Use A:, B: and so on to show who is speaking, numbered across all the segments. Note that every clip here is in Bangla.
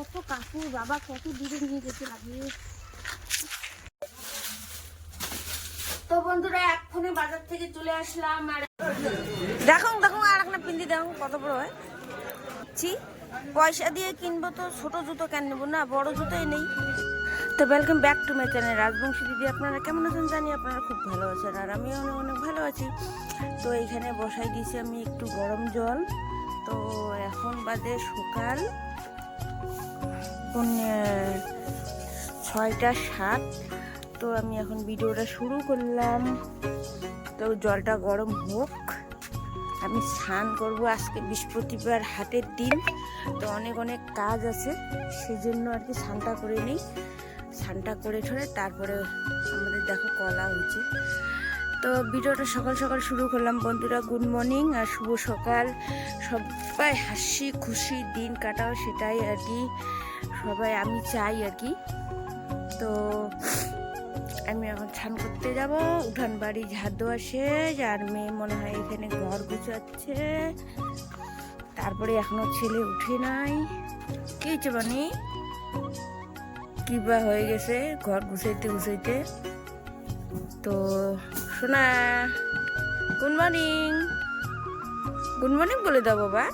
A: কত কাপড় বাবা, কত দূরে নিয়ে যেতে লাগে। তো বন্ধুরা, এক্ষুনি বাজার থেকে চলে আসলাম, আর দেখুন দেখুন, আর একটা পিন্দি দেখুন, কত বড় হয়। ছি, পয়সা দিয়ে কিনবো তো, ছোট জুতো কেন নেব না? বড় জুতোই নেই। তো welcome back to my channel Rajbanshi দিদি। আপনারা কেমন আছেন জানি, আপনারা খুব ভালো আছেন, আর আমিও অনেক অনেক ভালো আছি। তো এইখানে বসাই দিয়েছি আমি একটু গরম জল। তো এখন বাজে সকাল। পৌনে- ছয়টা সাত। তো আমি এখন ভিডিওটা শুরু করলাম। তো জলটা গরম হোক। আমি স্নান করব আজকে বৃহস্পতিবার হাটের দিন। তো অনেক অনেক কাজ আছে। সেজন্য আর কি স্নানটা করে নিই। স্নানটা করে ঠরে তারপরে আমাদের দেখো কলা হয়েছে তো ভিডিওটা সকাল সকাল শুরু করলাম। বন্ধুরা, গুড মর্নিং আর শুভ সকাল। সবাই হাসি, খুশি, দিন কাটাও সেটাই আর কি। সবাই, আমি চাই আর কি। তো আমি এখন স্নান করতে যাব। উঠান বাড়ি ঝাড় দেওয়া শেষ, আর মেয়ে মনে হয় এখানে ঘর গুছাচ্ছে। তারপরে এখনও ছেলে উঠে নাই। কি হয়েছে বানি? কি বা হয়ে গেছে ঘর গুছাইতে গুছাইতে? তো শোনা গুড মর্নিং। গুড মর্নিং বলে দাও বাবা।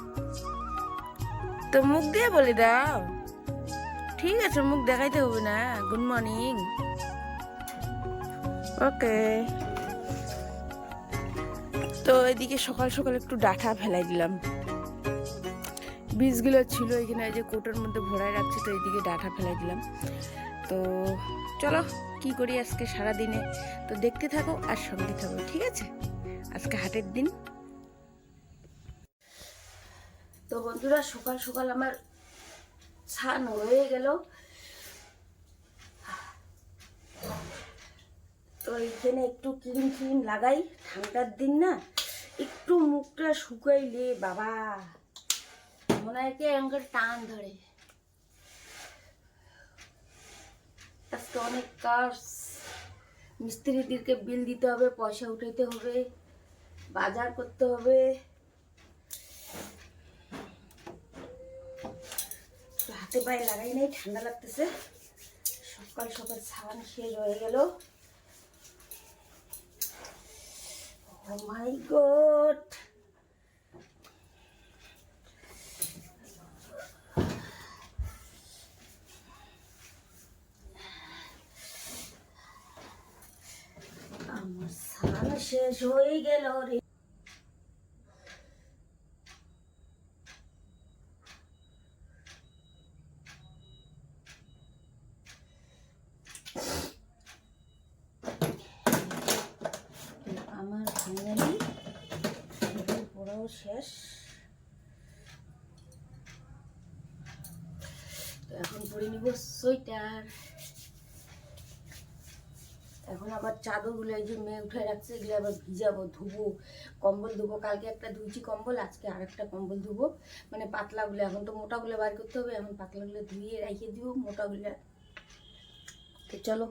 A: তো মুখ দিয়ে বলে দাও। ঠিক আছে মুখ দেখাইতে হবে না। গুড মর্নিং ওকে তো এদিকে সকাল সকাল একটু ডাঠা ফেলাই দিলাম। বীজগুলো ছিল এখানে যে কোটোর মধ্যে ভরায় রাখছি তো এদিকে ডাঠা ফেলাই দিলাম। তো চলো কি করি আজকে সারা দিনে তো দেখতে থাকো আর সঙ্গে থাকো ঠিক আছে? আজকে হাটের দিন। তো বন্ধুরা সকাল সকাল আমার স্নান হয়ে গেল। তো এখানে একটু ক্রিম ক্রিম লাগাই ঠান্ডার দিন না একটু মুখটা শুকাইলে বাবা। মনে হয় কি এরকম টান ধরে। আজকে অনেক কাজ। মিস্ত্রিদেরকে বিল দিতে হবে পয়সা উঠাইতে হবে বাজার করতে হবে। তো পায়ে লাগাই নাই, ঠান্ডা লাগতেছে। সকাল সকাল সাবান শেষ হয়ে গেল। Oh. আমার স্নান শেষ হয়ে গেল রে। শেষ তো এখন পরে নিব সোয়েটার। এখন আবার চাদরগুলো এই যে মেয়ে উঠে রাখছে, এগুলো আবার ভিজাবো, ধুবো। কম্বল ধুবো, কালকে একটা ধুইছি কম্বল, আজকে আর একটা কম্বল ধুবো। মানে পাতলাগুলো, এখন তো মোটাগুলো বার করতে হবে, এখন পাতলাগুলো ধুয়ে রেখে দিব মোটাগুলো। তো চলো।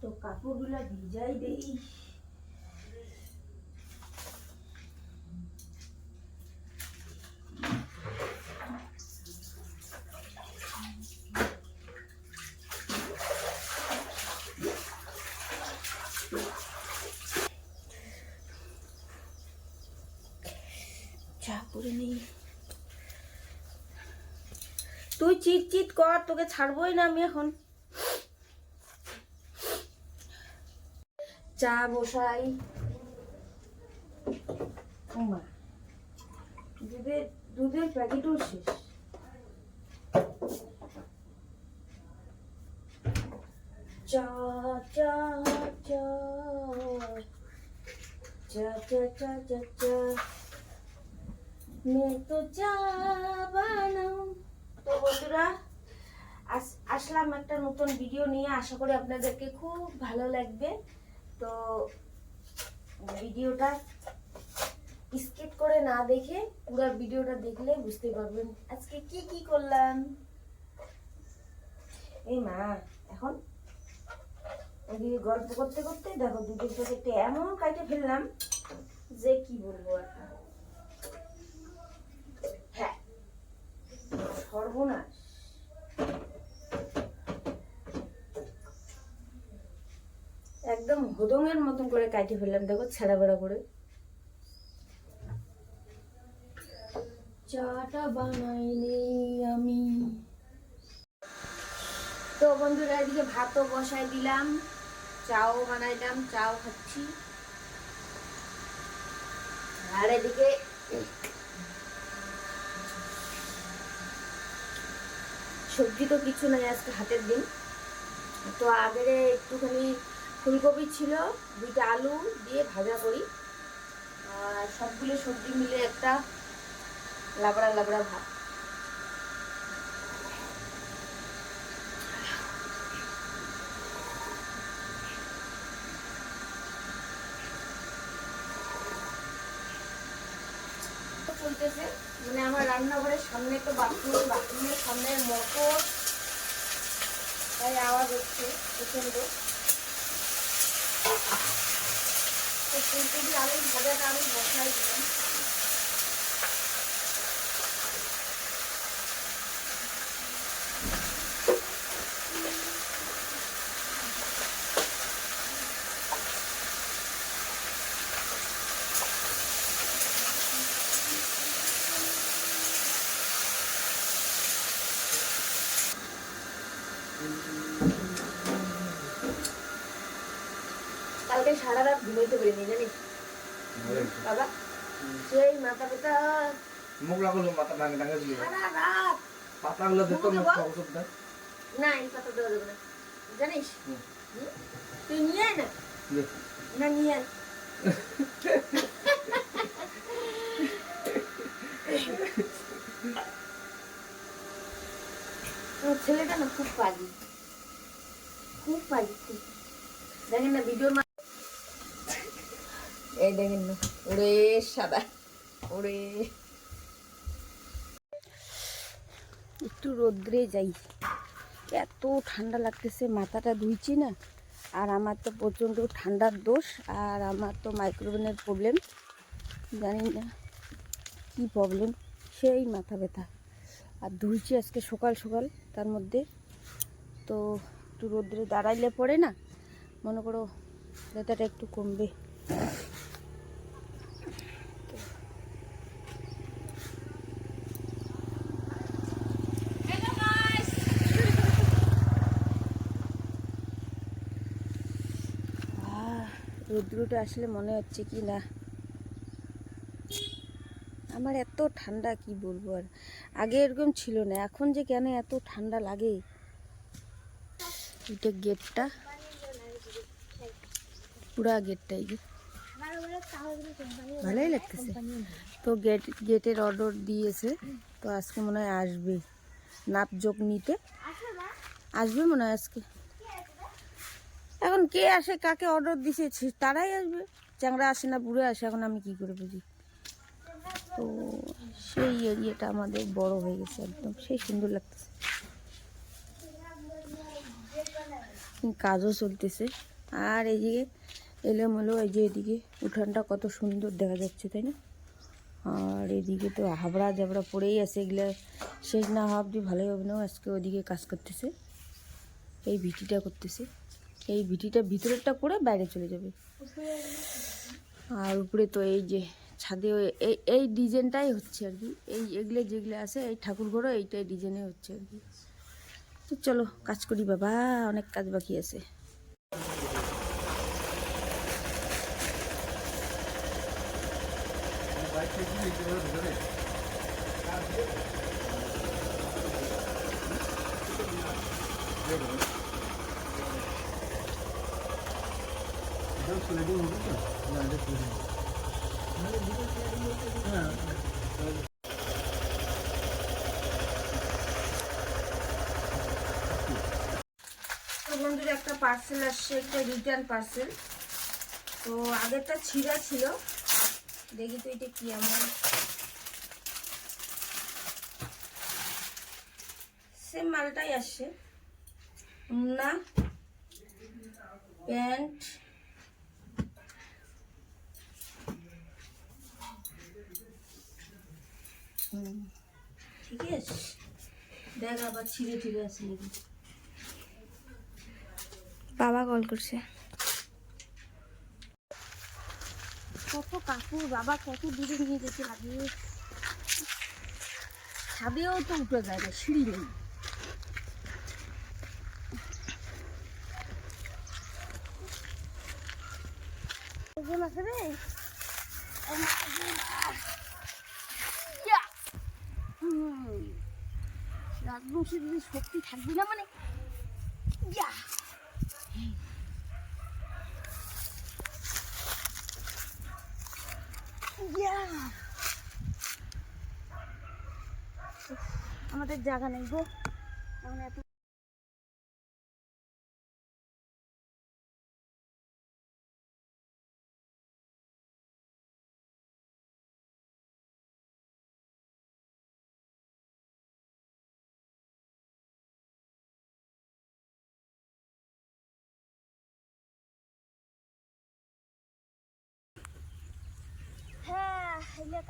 A: তো কাপড়গুলো ভিজাই দেই। চা করে নেই। তুই চিট চিট কর, তোকে ছাড়বই না আমি এখন। চা বসাই। দুধের দুধের প্যাকেটও শেষ। চা চা চা চা চা চা চা। तो চা বানাও। তো বন্ধুরা, আস- আসলাম একটা নতুন ভিডিও নিয়ে। আশা করি আপনাদেরকে খুব ভালো লাগবে। তো ভিডিওটা স্কিপ করে না দেখে পুরো ভিডিওটা দেখলে বুঝতে পারবেন আজকে কি কি করলাম। এই মা, এখন ওদিকে গল্প করতে করতে দেখো দুধের প্যাকেটটা এমন কাটে ফেললাম যে কি বলব আর একদম হোদঙের মতন করে কাটি ফেললাম, দেখো ছেঁড়া বেড়া করে। চাটা বানাইনি আমি। তো বন্ধুরা, এদিকে ভাতও বসাই দিলাম, চাও বানাইলাম, চাও খাচ্ছি। আর এদিকে সবজি তো কিছু নাই আজকে হাতের দিন তো আগের একটুখানি ফুলকপি ছিল, দুইটা আলু দিয়ে ভাজা করি। আর সবগুলো সবজি মিলে একটা লাবড়া লাবড়া ভাত। চলতেছে। মানে আমার রান্নাঘরের সামনে তো বাথরুম বাথরুমের সামনে মোটর, তাই আওয়াজ হচ্ছে প্রচণ্ড তো ফুলকপি আলু ভাজাটা আমি বসাই দিলাম কালকে সারা রাত ঘুমাইতে পারিনি জানিস? বাবা সেই মাথা ব্যথা
B: মুখ লাগালো মাথা ডাঙে ডাঙে দিয়ে
A: সারা রাত
B: পাতাগুলো
A: মুখে
B: ওষুধ দেয়
A: না এই পাতা দেওয়া যাবে না। জানিস? তুই নিয়ে আয় না। না নিয়ে আয়। ছেলেটা না খুব পাগি খুব পাগি দেখেন না ভিডিওর এই দেখেন ওরে সাদা ওরে একটু রোদ্রে যাই। এত ঠান্ডা লাগতেছে, মাথাটা ধুইছি না। আর আমার তো প্রচণ্ড ঠান্ডার দোষ, আর আমার তো মাইক্রোভেনের প্রবলেম জানি না কী প্রবলেম সেই মাথা ব্যথা। আর ধুইছি আজকে সকাল সকাল, তার মধ্যে। তো একটু রোদ্রে দাঁড়াইলে পড়ে না, মনে করো ব্যথাটা একটু কমবে। রৌদ্রটা আসলে মনে হচ্ছে কি না? আমার এত ঠান্ডা, কি বলব আর? আগে এরকম ছিল না, এখন যে কেন এত ঠান্ডা লাগে? এটা গেটটা। পুরা গেটটাই ভালোই লাগতেছে। তো গেট, গেটের অর্ডার দিয়েছে, তো আজকে মনে হয় আসবে। নাপ যোগ নিতে। আসবে মনে হয় আজকে। এখন কে আসে, কাকে অর্ডার সে- তারাই আসবে। চ্যাংরা আসে না, বুড়ো আসে, এখন আমি কি করে বুঝি? তো সেই এরিয়াটা আমাদের বড় হয়ে গেছে একদম, সেই সুন্দর লাগতেছে। কাজও চলতেছে। আর এদিকে এলোমেলো, এই যে এদিকে উঠানটা কত সুন্দর দেখা যাচ্ছে, তাই না? আর এদিকে তো হাবড়া জাবড়া পড়েই আছে এগুলো। শেষ না হওয়া অবধি ভালোই হবে না, আজকে ওদিকে কাজ করতেছে। এই ভিটিটা করতেছে। এই ভিটিটা ভিতরেরটা করে বাইরে চলে যাবে। আর উপরে তো এই যে ছাদে এই এই ডিজাইনটাই হচ্ছে আর কি। এই এগুলো যেগুলো আছে, এই ঠাকুর ঘরও এইটাই ডিজাইনে হচ্ছে আর কি। তো চলো, কাজ করি বাবা, অনেক কাজ বাকি আছে। বন্ধুরা একটা পার্সেল আসছে, একটা রিটার্ন পার্সেল তো আগেরটা ছিঁড়া ছিল। দেখি তো এটা কি আমার সেম মালটাই আসছে। না প্যান্ট। ঠিক আছে। দেখ আবার ছিঁড়ে ছিঁড়ে আছে নাকি।
C: বাবা কল করছে।
A: কত কাপড় বাবা কত দূরে নিয়ে যেতে লাগে ছাদেও তো উঠে যায় না, সিঁড়ি নেই। রাজবংশী যদি শক্তি থাকবে না মানে? ইয়া! ইয়া! উফ, আমাদের জায়গা নেই গো এখন এত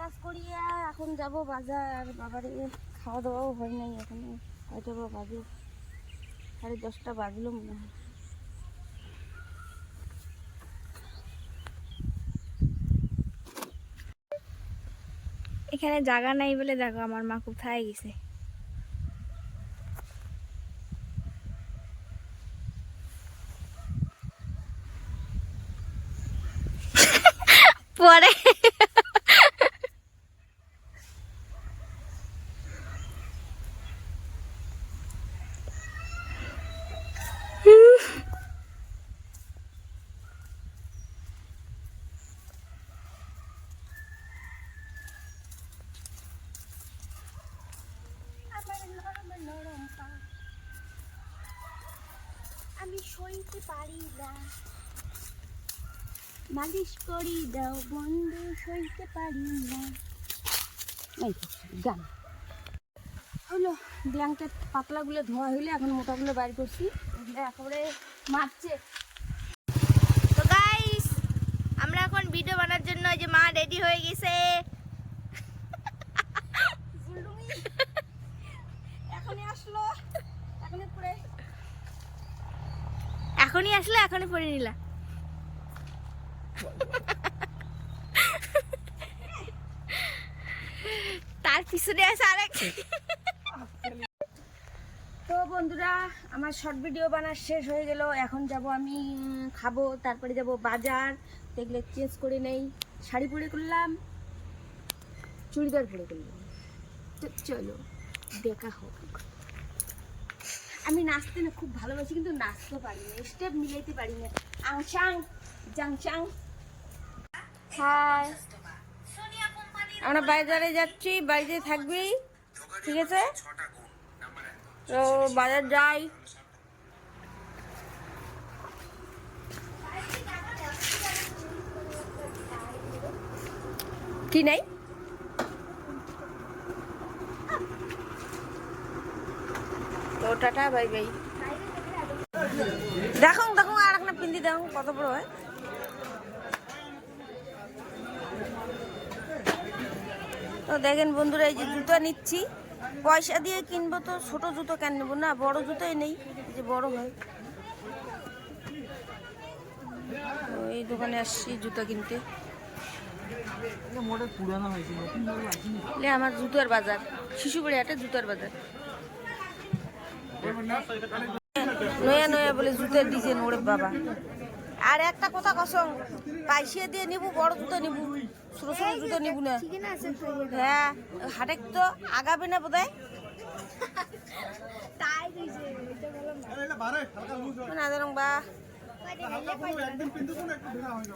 A: কাজ এখন যাব বাজার। বাবারে খাওয়া দাওয়াও হয় নাই এখনও। কয়টা বা বাজে। সাড়ে দশটা বাজলো মনে হয়।
C: এখানে জায়গা নাই বলে দেখো আমার মা কোথায় গেছে। পরে
A: আমার নরম নরম পা আমি সইতে পারি না মালিশ করি দাও বন্ধু সইতে পারি না। গান। হলো ব্ল্যাঙ্কেট পাতলাগুলো ধোয়া হইলে এখন মোটাগুলো বাইর করছি। একেবারে মারছে।
C: তো গাইস আমরা এখন ভিডিও বানার জন্য ওই যে মা রেডি হয়ে গেছে।
A: এখনই আসলো। এখনই পরে
C: এখনই আসলে এখনই পরে নিলা।
A: তো বন্ধুরা, আমার শর্ট ভিডিও বানার শেষ হয়ে গেল। এখন যাব আমি খাব, তারপরে যাব বাজার। দেখলে চেঞ্জ করে নেই। শাড়ি পরে করলাম, চুড়িদার পরে করলাম। তো চলো, দেখা হোক। আমি নাচতে না খুব ভালোবাসি, কিন্তু নাচতে পারি না। স্টেপ মিলাইতে পারি না। আংচাং, জাংচাং। হাই আমরা বাজারে যাচ্ছি, বাড়িতে থাকবি, ঠিক আছে? তো বাজার যাই। কি নাই? তো টাটা, বাই বাই। দেখো দেখো আর একটা পিন্দি দেখো, কত বড় হয়। তো দেখেন বন্ধুরা এই যে জুতো নিচ্ছি। পয়সা দিয়ে কিনবো তো ছোট জুতো কেন নেব না? বড় জুতোই নেই যে বড় হয়। এই দোকানে আসছি জুতো কিনতে। আমার জুতোর বাজার শিশুবাড়ি হাটে জুতোর বাজার। নয়া নয়া বলে জুতোর ডিজাইন ওরে বাবা। আর একটা কথা কসম পাইসিয়ে দিয়ে নিবু বড় জুতো নিবু। ছোট ছোট জুতো নিবু না। হ্যাঁ হাটে তো আগাবে না বোধহয়। না। জানো বা।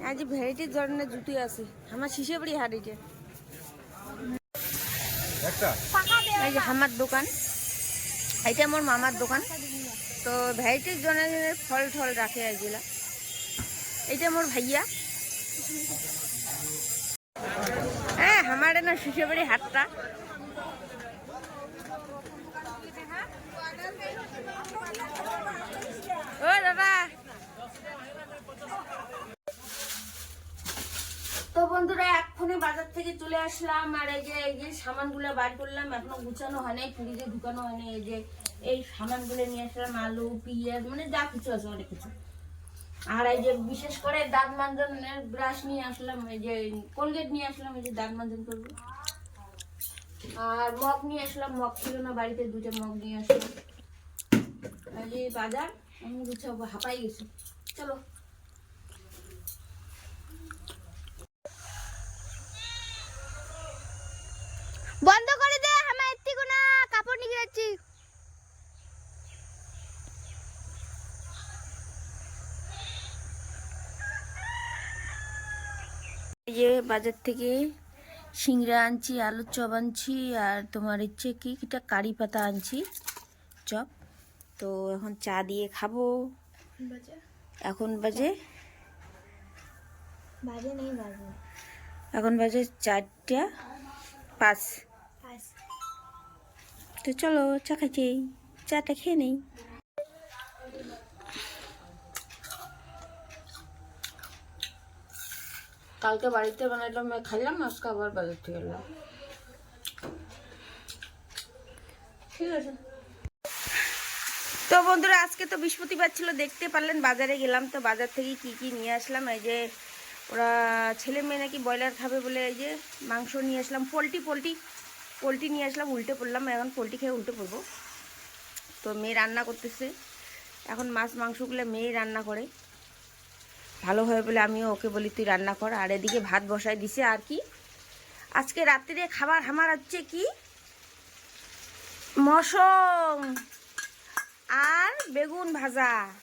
A: আজ ভ্যারাইটির ধরনের জুতি আছে। আমার শিশে বাড়ি হাট এটা। এই যে আমার দোকান। এটা আমার মামার দোকান। তো ভ্যারাইটির ধরনের ফল টল রাখে এগুলা এইটা আমার ভাইয়া। হ্যাঁ আমার না শিশে হাটটা। তো বন্ধুরা, এক্ষুনি বাজার থেকে চলে আসলাম। আর এই যে এই যে সামান সামানগুলো বার করলাম, এখনও গুছানো হয় নাই, ফ্রিজে ঢুকানো হয়নি এই যে, এই সামানগুলো নিয়ে আসলাম, আলু, পেঁয়াজ মানে যা কিছু আছে, অনেক কিছু। আর এই যে বিশেষ করে দাঁত মাঞ্জনের ব্রাশ নিয়ে আসলাম, এই যে কোলগেট নিয়ে আসলাম, এই যে দাঁত মাঞ্জন করব। আর মগ নিয়ে আসলাম, মগ ছিল না, বাড়িতে দুটো মগ নিয়ে আসলাম। এই যে বাজার আমি গুছাবো হাঁপাই গেছি। চলো।
C: বন্ধ করে দে আমি এত্তি কোনা কাপড় নিয়ে যাচ্ছি।
A: এই যে বাজার থেকে সিংড়া আনছি আলুর চপ আনছি আর তোমার ইচ্ছে কি এটা কারি পাতা আনছি চপ। তো এখন চা দিয়ে খাব। এখন বাজে?
C: বাজে? নেই বাজে।
A: এখন বাজে চারটা পাঁচ। তো চলো চা খাইছি চাটা খেয়ে নেই। কালকে বাড়িতে বানাইলাম খাইলাম, আজকে আবার বাজার থেকে এলাম। ঠিক আছে। তো বন্ধুরা, আজকে তো বৃহস্পতিবার ছিল, দেখতে পারলেন, বাজারে গেলাম। তো বাজার থেকে কি কি নিয়ে আসলাম, এই যে ওরা ছেলে মেয়ে নাকি ব্রয়লার খাবে বলে, এই যে মাংস নিয়ে আসলাম, পোলট্রি পোলট্রি পোলট্রি নিয়ে আসলাম, উল্টে পড়লাম, এখন পোলট্রি খেয়ে উল্টে পড়ব। তো মেয়ে রান্না করতেছে, এখন মাছ মাংসগুলো মেয়ে রান্না করে। ভালো হয় বলে আমিও ওকে বলি, তুই রান্না কর। আর এদিকে ভাত বসাই দিছে আর কি। আজকে রাত্রে খাবার আমার হচ্ছে কি? মশম আর বেগুন ভাজা।